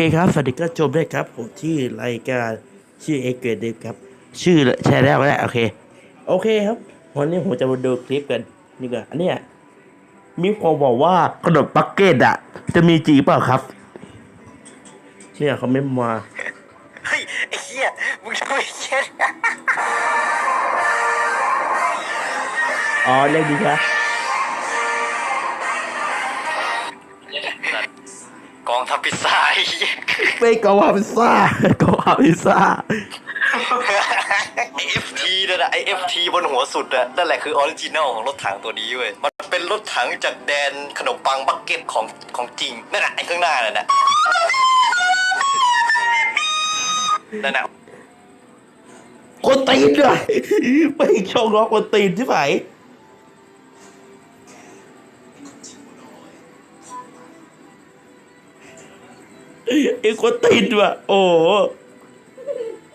โอเคครับสวัสดีก็ชมด้วยครับ ผมที่รายการชื่อเอเกดครับ ชื่อแชร์แล้วก็ได้โอเคโอเคครับวันนี้ผมจะมาดูคลิปกันนี่ก็อันเนี้ยมีคนบอกว่าขนมปักเก็ตอะ จะมีจริงเปล่าครับ เนี่ยเขาไม่มาเฮ้ยไอ้เหี้ยมึงทำไอ้เหี้ยอ๋อเรียกดีครับ กองทัพพิซซ่าไอ้เหี้ยไม่กาวาพิซซ่ากาวาพิซซ่าไอ้ FT นั่นนะไอ้ FT บนหัวสุดอะนั่นแหละคือออริจินัลของรถถังตัวนี้เว้ยมันเป็นรถถังจากแดนขนมปังบักเก็ตของของจริงนั่นน่ะไอ้ข้างหน้านั่นน่ะนั่นน่ะคนตีนเลยไม่ช่องร้องคนตีนที่ไหน ไอ้คนตีนว่ะโอ้โห